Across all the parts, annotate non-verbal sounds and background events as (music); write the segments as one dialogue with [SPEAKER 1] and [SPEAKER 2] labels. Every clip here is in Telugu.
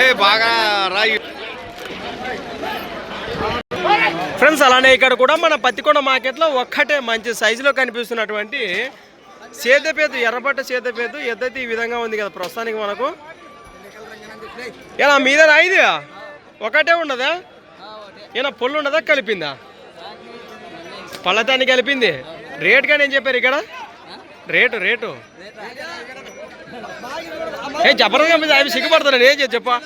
[SPEAKER 1] ఏ బాగా రాయి.
[SPEAKER 2] ఫ్రెండ్స్ అలానే ఇక్కడ కూడా మన పత్తికొండ మార్కెట్లో ఒక్కటే మంచి సైజులో కనిపిస్తున్నటువంటి సేదపేదు ఎర్రబట్ట సేదపేదు ఎద్దతి ఈ విధంగా ఉంది కదా ప్రస్తుతానికి మనకు. ఇలా మీద రాయిది ఒకటే ఉండదా ఏనా పొల్లు ఉండదా కలిపిందా? పళ్ళతాన్ని కలిపింది. రేట్ కానీ చెప్పారు ఇక్కడ. Rate rate. ఏ చెప్పరు అవి సిగ్గుపడుతున్నాను ఏం చేసి చెప్పా.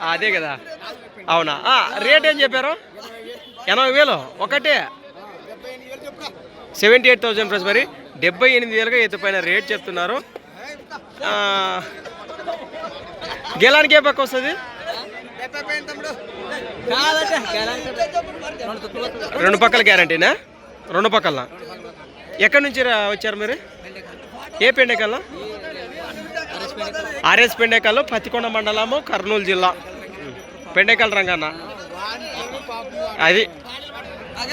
[SPEAKER 2] అదే కదా. అవునా? రేట్ ఏం చెప్పారు? ఎనభై వేలు. ఒకటే. సెవెంటీ ఎయిట్ థౌసండ్ ప్లస్ మరి. డెబ్బై ఎనిమిది వేలుగా ఎత్తుపైన రేట్ చెప్తున్నారు. గెలానికి ఏ పక్క వస్తుంది? రెండు పక్కల గ్యారంటీనా? రెండు పక్కల. ఎక్కడి నుంచి రా- వచ్చారు మీరు? ఏ పెండకల్లా? ఆర్ఎస్ పెండేకల్లు పత్తికొండ మండలము కర్నూలు జిల్లా. పెండేకల్ రంగన్న. అది.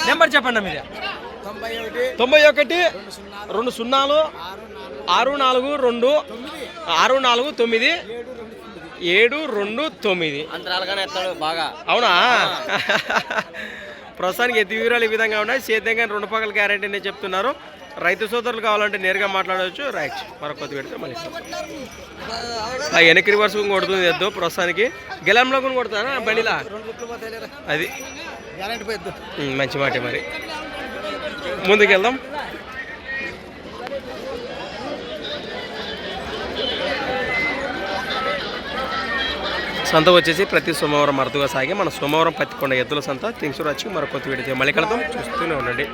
[SPEAKER 2] నెంబర్ చెప్పండి మీది. తొంభై ఒకటి రెండు సున్నాలు ఆరు నాలుగు రెండు ఆరు నాలుగు తొమ్మిది ఏడు రెండు తొమ్మిది.
[SPEAKER 1] అంతరాలుగానే ఎత్తాడు బాగా.
[SPEAKER 2] అవునా? (laughs) ప్రస్తుతానికి ఎత్తి వివరాలు ఈ విధంగా ఉన్నాయి. సేద్యంగా రెండు పక్కల గ్యారెంటీ నేను చెప్తున్నారు. రైతు సోదరులు కావాలంటే నేరుగా మాట్లాడవచ్చు. రైట్. మరొక కొద్ది పెడితే మళ్ళీ. ఆ వెనక్కి రివర్స్ కొడుతుంది ఎద్దు ప్రస్తుతానికి. గెలంలో కూడా కొడతానా బండిలా? అది. మంచి మాట మరి. ముందుకు వెళ్దాం సంత వచ్చేసి ప్రతి సోమవారం అరుదుగా సాగి మన సోమవారం పత్తికొండ ఎద్దుల సంత. తింగ్సూరు వచ్చి మరొక కొత్త వీడియో మళ్ళీ కలుద్దాం. చూస్తూనే ఉండండి.